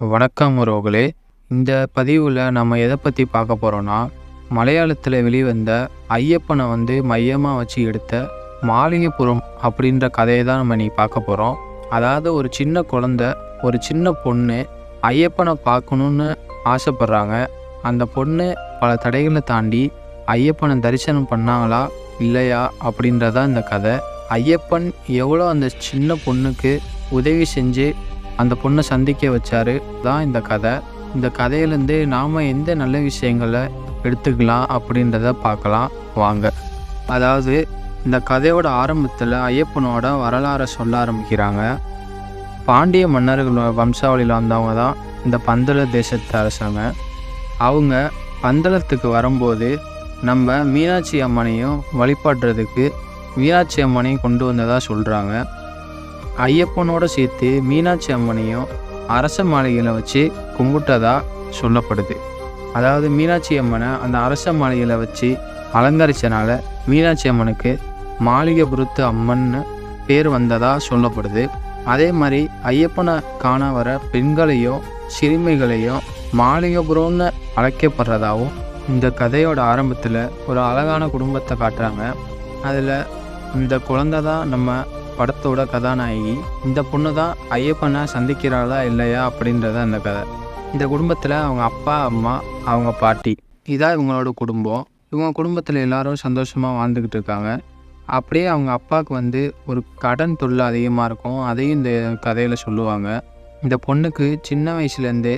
வணக்கம் உறவுகளே. இந்த பதிவில் நம்ம எதை பற்றி பார்க்க போகிறோன்னா மலையாளத்தில் வெளிவந்த ஐயப்பனை வந்து மையமாக வச்சு எடுத்த மாளிகைப்புறம் அப்படின்ற கதையை தான் நம்ம நீ பார்க்க போகிறோம் அதாவது ஒரு சின்ன குழந்த ஒரு சின்ன பொண்ணு ஐயப்பனை பார்க்கணுன்னு ஆசைப்பட்றாங்க. அந்த பொண்ணு பல தடைகளை தாண்டி ஐயப்பனை தரிசனம் பண்ணாங்களா இல்லையா அப்படின்றதான் இந்த கதை. ஐயப்பன் எவ்வளோ அந்த சின்ன பொண்ணுக்கு உதவி செஞ்சு அந்த பொண்ணை சந்திக்க வச்சாரு. தான் இந்த கதை. இந்த கதையிலேருந்து நாம் எந்த நல்ல விஷயங்களை எடுத்துக்கலாம் அப்படின்றத பார்க்கலாம். வாங்க. அதாவது இந்த கதையோட ஆரம்பத்தில் ஐயப்பனோட வரலாறை சொல்ல ஆரம்பிக்கிறாங்க. பாண்டிய மன்னர்களோட வம்சாவளியில் வந்தவங்க தான் இந்த பந்தள தேசத்து அரசாங்க. அவங்க பந்தளத்துக்கு வரும்போது நம்ம மீனாட்சி அம்மனையும் வழிபாடுறதுக்கு மீனாட்சி அம்மனையும் கொண்டு வந்ததாக சொல்கிறாங்க ஐயப்பனோட சேர்த்து மீனாட்சி அம்மனையும் அரச மாளிகையில் வச்சு கும்பிட்டதா சொல்லப்படுது. அதாவது மீனாட்சி அம்மனை அந்த அரச மாளிகையில் வச்சு அலங்கரித்தனால மீனாட்சி அம்மனுக்கு மாளிகைபுரத்து அம்மன்னு பேர் வந்ததாக சொல்லப்படுது. அதே மாதிரி ஐயப்பனை காண வர பெண்களையும் சிறுமிகளையும் மாளிகைபுரம்னு அழைக்கப்படுறதாவும் இந்த கதையோட ஆரம்பத்தில் ஒரு அழகான குடும்பத்தை காட்டுறாங்க. அதில் இந்த குழந்தை தான் நம்ம படத்தோட கதாநாயகி இந்த பொண்ணு தான் ஐயப்பனை சந்திக்கிறாளா இல்லையா அப்படின்றத அந்த கதை. இந்த குடும்பத்தில் அவங்க அப்பா அம்மா அவங்க பாட்டி இதான் இவங்களோட குடும்பம். இவங்க குடும்பத்தில் எல்லாரும் சந்தோஷமாக வாழ்ந்துக்கிட்டு இருக்காங்க. அப்படியே அவங்க அப்பாவுக்கு வந்து ஒரு கடன் தொழில் அதிகமாக இருக்கும். அதையும் இந்த கதையில் சொல்லுவாங்க. இந்த பொண்ணுக்கு சின்ன வயசுலேருந்தே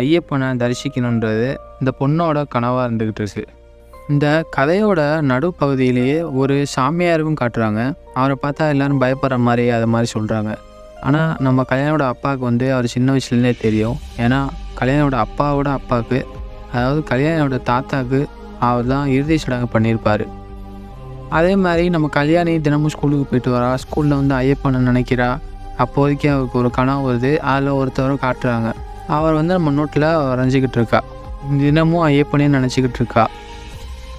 ஐயப்பனை தரிசிக்கணுன்றது இந்த பொண்ணோட கனவாக இருந்துக்கிட்டு இருக்குது இந்த கதையோட நடுப்பகுதியிலேயே ஒரு சாமியாரும் காட்டுறாங்க. அவரை பார்த்தா எல்லாரும் பயப்படுற மாதிரி அதை மாதிரி சொல்கிறாங்க ஆனால் நம்ம கல்யாணோட அப்பாவுக்கு வந்து அவர் சின்ன வயசுலேருந்தே தெரியும். ஏன்னா கல்யாணோட அப்பாவோட அப்பாவுக்கு அதாவது கல்யாணோட தாத்தாவுக்கு அவர் தான் இறுதி சடங்கு பண்ணியிருப்பார். அதே மாதிரி நம்ம கல்யாணி தினமும் ஸ்கூலுக்கு போயிட்டு வரா. ஸ்கூலில் வந்து ஐயப்பனை நினைக்கிறா. அப்போதைக்கு அவருக்கு ஒரு கனவு வருது. அதில் ஒருத்தரும் காட்டுறாங்க. அவர் வந்து நம்ம நோட்டில் வரைஞ்சிக்கிட்டு இருக்கா. தினமும் ஐயப்பனே நினச்சிக்கிட்டு இருக்கா.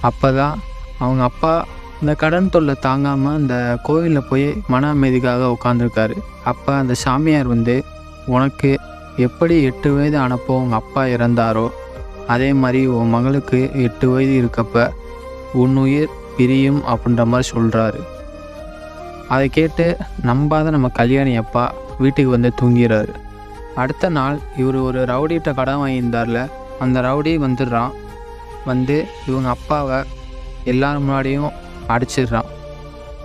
அப்போ தான் அவங்க அப்பா இந்த கடன் தொல்லை தாங்காமல் அந்த கோவிலில் போய் மன அமைதிக்காக உட்காந்துருக்காரு அப்போ அந்த சாமியார் வந்து உனக்கு எப்படி எட்டு வயது ஆனப்போ உங்கள் அப்பா இறந்தாரோ அதே மாதிரி உன் மகளுக்கு எட்டு வயது இருக்கப்ப உன் உயிர் பிரியும் அப்படின்ற மாதிரி சொல்கிறாரு அதை கேட்டு நம்பாத நம்ம கல்யாணி அப்பா வீட்டுக்கு வந்து தூங்கிறாரு. அடுத்த நாள் இவர் ஒரு ரவுடிகிட்ட கடன் வாங்கியிருந்தார்ல அந்த ரவுடி வந்துடுறான். வந்து இவங்க அப்பாவை எல்லார் முன்னாடியும் அடிச்சிடுறான்.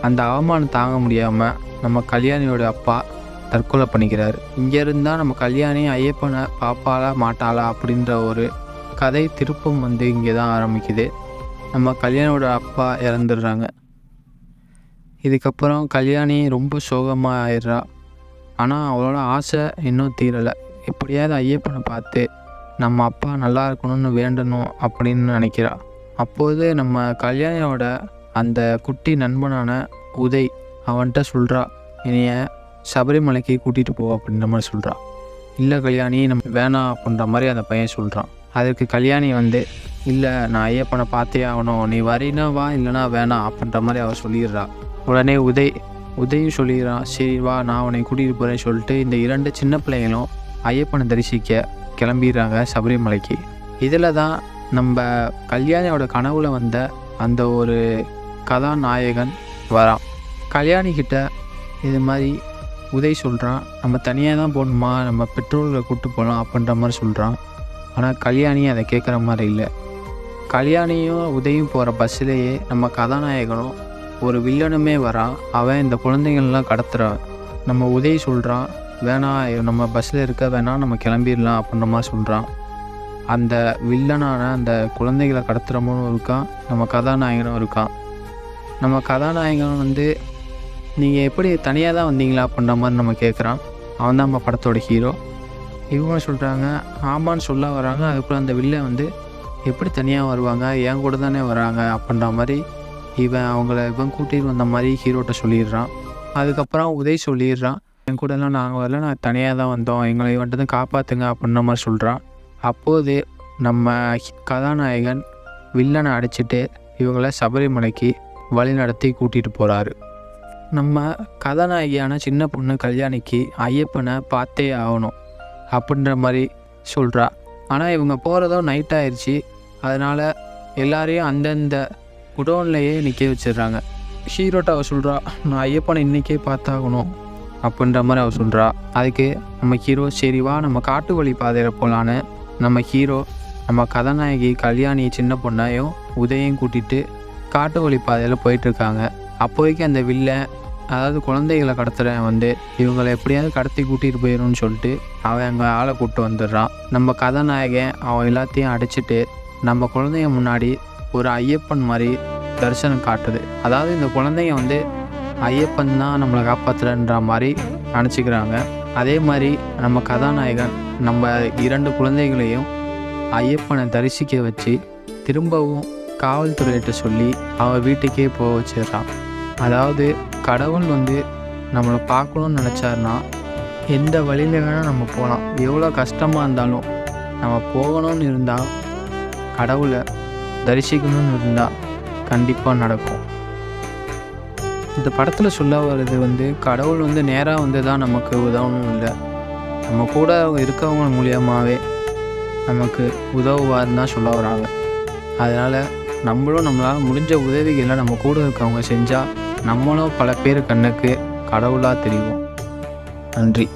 அந்த அவமானம் தாங்க முடியாமல் நம்ம கல்யாணியோட அப்பா தற்கொலை பண்ணிக்கிறாரு. இங்கே இருந்தால் நம்ம கல்யாணி ஐயப்பனை பாப்பாளா மாட்டாளா அப்படின்ற ஒரு கதை திருப்பம் வந்து இங்கே தான் ஆரம்பிக்குது. நம்ம கல்யாணியோட அப்பா இறந்துடுறாங்க. இதுக்கப்புறம் கல்யாணி ரொம்ப சோகமாக ஆயிடுறா. ஆனால் அவளோட ஆசை இன்னும் தீரலை. எப்படியாவது ஐயப்பனை பார்த்து நம்ம அப்பா நல்லா இருக்கணும்னு வேண்டணும் அப்படின்னு நினைக்கிறா. அப்போது நம்ம கல்யாணியோட அந்த குட்டி நண்பனான உதய் அவன்கிட்ட சொல்கிறா என்னைய சபரிமலைக்கு கூட்டிகிட்டு போ அப்படின்ற மாதிரி சொல்கிறா இல்லை கல்யாணி நம்ம வேணாம் அப்படின்ற மாதிரி அந்த பையன் சொல்கிறான் அதுக்கு கல்யாணி வந்து இல்லை நான் ஐயப்பனை பார்த்தே ஆகணும். நீ வரீனா வா இல்லைனா வேணாம் அப்படின்ற மாதிரி அவள் சொல்லிடுறா. உடனே உதய் உதயும் சொல்லிடுறான் சரி வா நான் உன்னை கூட்டிகிட்டு போகிறேன்னு சொல்லிட்டு இந்த இரண்டு சின்ன பிள்ளைங்களும் ஐயப்பனை தரிசிக்க கிளம்பிடுறாங்க சபரிமலைக்கு. இதில் தான் நம்ம கல்யாணியோட கனவுல வந்த அந்த ஒரு கதாநாயகன் வரான். கல்யாணிக்கிட்ட இது மாதிரி உதவி சொல்கிறான் நம்ம தனியாக தான் போகணுமா? நம்ம பெட்ரோலில் கூப்பிட்டு போகலாம் அப்படின்ற மாதிரி சொல்கிறான் ஆனால் கல்யாணி அதை கேட்குற மாதிரி இல்லை. கல்யாணியும் உதயும் போகிற பஸ்ஸிலேயே நம்ம கதாநாயகனும் ஒரு வில்லனுமே வரான். அவன் இந்த குழந்தைங்கள்லாம் கடத்துகிறான் நம்ம உதவி சொல்கிறான் வேணாம் நம்ம பஸ்ஸில் இருக்க வேணாம் நம்ம கிளம்பிடலாம் அப்படின்ற மாதிரி சொல்கிறான் அந்த வில்லனான அந்த குழந்தைகளை கடத்துகிறவனும் இருக்கான். நம்ம கதாநாயகனும் இருக்கான். நம்ம கதாநாயகன் வந்து நீங்கள் எப்படி தனியாக தான் வந்தீங்களா? அப்படின்ற மாதிரி நம்ம கேட்குறான் அவன் தான் நம்ம படத்தோட ஹீரோ இவங்க சொல்கிறாங்க ஆமான்னு சொல்ல வராங்க. அதுக்குள்ள அந்த வில்லன் வந்து எப்படி தனியாக வருவாங்க? என் கூட தானே வராங்க? அப்படின்ற மாதிரி இவன் அவங்கள இவன் கூட்டிகிட்டு வந்த மாதிரி ஹீரோட்ட சொல்லிடுறான். அதுக்கப்புறம் உதய் சொல்லிடுறான். என் கூடலாம் நாங்கள் வரல. நான் தனியாக தான் வந்தோம். எங்களை வந்துட்டு காப்பாற்றுங்க அப்படின்ற மாதிரி சொல்கிறான் அப்போது நம்ம கதாநாயகன் வில்லனை அடிச்சுட்டு இவங்கள சபரிமலைக்கு வழி நடத்தி கூட்டிகிட்டு போகிறாரு நம்ம கதாநாயகியான சின்ன பொண்ணு கல்யாணிக்கு ஐயப்பனை பார்த்தே ஆகணும் அப்படின்ற மாதிரி சொல்கிறா ஆனால் இவங்க போகிறதோ நைட் ஆயிடுச்சு அதனால் எல்லாரையும் அந்தந்த குடோன்லேயே நிற்க வச்சிடுறாங்க. ஹீரோட்டாவை சொல்கிறா நான் ஐயப்பனை இன்றைக்கே பார்த்தாகணும். அப்படின்ற மாதிரி அவள் சொல்கிறா அதுக்கு நம்ம ஹீரோ சரிவா நம்ம காட்டு வழி பாதையில் போகலான்னு நம்ம ஹீரோ நம்ம கதாநாயகி கல்யாணி சின்ன பொண்ணையும் உதயம் கூட்டிகிட்டு காட்டு வழி பாதையில் போயிட்டுருக்காங்க. அப்போதைக்கு அந்த வில்லை அதாவது குழந்தைகளை கடத்துகிறேன் வந்து இவங்களை எப்படியாவது கடத்தி கூட்டிகிட்டு போயிடும்னு சொல்லிட்டு அவன் அங்கே ஆளை கூப்பிட்டு வந்துடுறான் நம்ம கதாநாயகன் அவன் எல்லாத்தையும் அடிச்சுட்டு நம்ம குழந்தைங்க முன்னாடி ஒரு ஐயப்பன் மாதிரி தரிசனம் காட்டுது. அதாவது இந்த குழந்தைங்க வந்து ஐயப்பன் தான் நம்மளை காப்பாற்றுறன்ற மாதிரி நினச்சிக்கிறாங்க. அதே மாதிரி நம்ம கதாநாயகன் நம்ம இரண்டு குழந்தைகளையும் ஐயப்பனை தரிசிக்க வச்சு திரும்பவும் காவல்துறையிட்ட சொல்லி அவன் வீட்டுக்கே போக வச்சிடுறான். அதாவது கடவுள் வந்து நம்மளை பார்க்கணும்னு நினச்சாருன்னா எந்த வழியில் வேணால் நம்ம போகலாம். எவ்வளோ கஷ்டமாக இருந்தாலும் நம்ம போகணும்னு இருந்தால் கடவுளை தரிசிக்கணும்னு இருந்தால் கண்டிப்பாக நடக்கும். இந்த படத்தில் சொல்ல வர்றது வந்து கடவுள் வந்து நேராக வந்து தான் நமக்கு உதவணும் இல்லை. நம்ம கூட இருக்கவங்க மூலியமாகவே நமக்கு உதவுவார்னு தான் சொல்ல வராங்க. அதனால் நம்மளும் நம்மளால் முடிஞ்ச உதவிகளை நம்ம கூட இருக்கவங்க செஞ்சால் நம்மளும் பல பேர் கண்ணுக்கு கடவுளாக தெரியும் நன்றி.